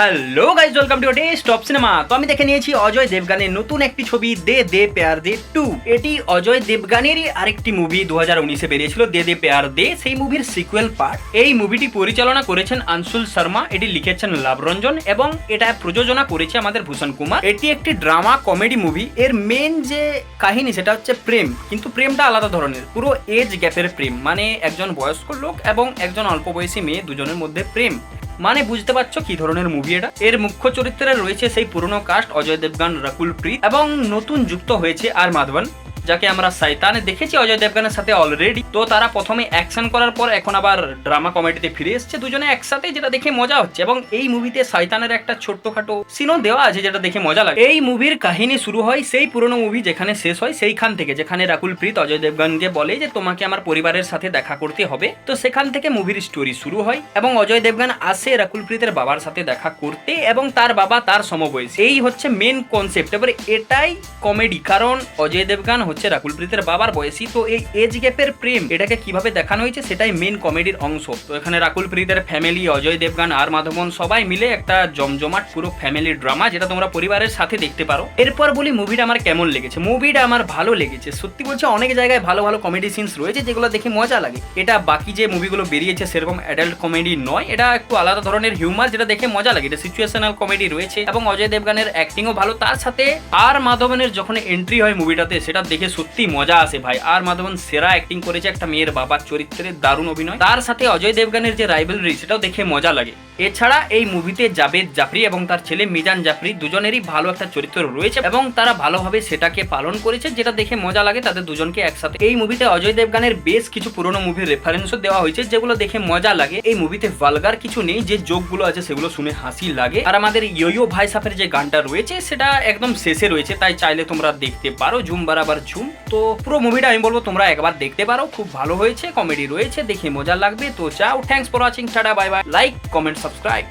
Hello guys welcome to day stop cinema তো আমি দেখে নিয়েছি অজয় দেবগানের নতুন একটি ছবি, দে দে পেয়ার দে টু। এটি অজয় দেবগানেরই আরেকটি মুভি দু হাজার উনিশে বেরিয়েছিল দে দে পেয়ার দে, সেই মুভির সিকুয়েল পার্ট এই মুভিটি পরিচালনা করেছেন আনসুল শর্মা, এটি লিখেছেন লাভরঞ্জন এবং এটা প্রযোজনা করেছে আমাদের ভূষণ কুমার। এটি একটি ড্রামা কমেডি মুভি এর মেন যে কাহিনী, সেটা হচ্ছে প্রেম। কিন্তু প্রেমটা আলাদা ধরনের, পুরো এজ গ্যাপের প্রেম। মানে একজন বয়স্ক লোক এবং একজন অল্প বয়সী মেয়ে, দুজনের মধ্যে প্রেম। মানে বুঝতে পারছ কি ধরনের মুভি এটা? এর মুখ্য চরিত্রে রয়েছে সেই পুরনো কাস্ট অজয় দেবগান, রাকুল প্রীত এবং নতুন যুক্ত হয়েছে আর মাধবন। যাকে আমরা সাইতানে দেখেছি অজয় দেবগানের সাথে অলরেডি তো তারা প্রথমে অ্যাকশন করার পর এখন আবার ড্রামা কমেডিতে ফিরে এসেছে। দুজনে একসাথে যেটা দেখে মজা হচ্ছে এবং এই মুভিতে শয়তানের একটা ছোট্টখাটো সিনও দেওয়া আছে যেটা দেখে মজা লাগে। এই মুভির কাহিনী শুরু হয় সেই পুরনো মুভি যেখানে শেষ হয় সেইখান থেকে, যেখানে রাকুল প্রীত অজয় দেবগানকে বলে যে, তোমাকে আমার পরিবারের সাথে দেখা করতে হবে। তো সেখান থেকে মুভির স্টোরি শুরু হয় এবং অজয় দেবগান আসে রাকুল প্রীতের বাবার সাথে দেখা করতে এবং তার বাবা তার সমবয়সী। এই হচ্ছে মেন কনসেপ্ট এবারে এটাই কমেডি কারণ অজয় দেবগান হচ্ছে রাকুল প্রীতের বাবার বয়সী। তো এই এজ গ্যাপের প্রেম, এটাকে কীভাবে দেখানো হয়েছে সেটাই মেন কমেডির অংশ। তো এখানে রাকুল প্রীতের ফ্যামিলি অজয় দেবগান আর মাধবন সবাই মিলে একটা জমজমাট পুরো ফ্যামিলি ড্রামা যেটা তোমরা পরিবারের সাথে দেখতে পারো। এরপর বলি মুভিটা আমার কেমন লেগেছে? মুভিটা আমার ভালো লেগেছে। সত্যি বলছে, অনেক জায়গায় ভালো ভালো কমেডি সিনস রয়েছে যেগুলো দেখে মজা লাগে। এটা বাকি যে মুভিগুলো বেরিয়েছে সেরকম অ্যাডাল্ট কমেডি নয়। এটা একটু আলাদা ধরনের হিউমার যেটা দেখে মজা লাগে। এটা সিচুয়েশনাল কমেডি রয়েছে এবং অজয় দেবগানের অ্যাক্টিংও ভালো। তার সাথে আর মাধবনের যখন এন্ট্রি হয় মুভিটাতে সেটা দেখে সত্যি মজা আসে ভাই। আর মাধবন সেরা অ্যাক্টিং করেছে একটা মেয়ের বাবার চরিত্রে দারুণ অভিনয়। তার সাথে অজয় দেবগানের যে রাইভেলরি সেটাও দেখে মজা লাগে। এছাড়া এই মুভিতে জাবেদ জাফরি এবং তার ছেলে মিজান জাফরি দুজনেরই ভালো একটা চরিত্র রয়েছে এবং তারা ভালোভাবে সেটাকে পালন করেছে, যেটা দেখে মজা লাগে তাদের দুজনকে একসাথে। এই মুভিতে অজয় দেবগানের বেশ কিছু পুরনো মুভির রেফারেন্সও দেওয়া হয়েছে, যেগুলো দেখে মজা লাগে। এই মুভিতে ভালগার কিছু নেই, যে যোগগুলো আছে সেগুলো শুনে হাসি লাগে। আর আমাদের ইয়ো ভাই সাফের যে গানটা রয়েছে, সেটা একদম শেষে রয়েছে, তাই চাইলে তোমরা দেখতে পারো, ঝুম বারাবার ঝুম। তো পুরো মুভিটা আমি বলব তোমরা একবার দেখতে পারো, খুব ভালো হয়েছে কমেডি রয়েছে, দেখে মজা লাগবে। তো চাও thanks for watching tata bye bye like comment subscribe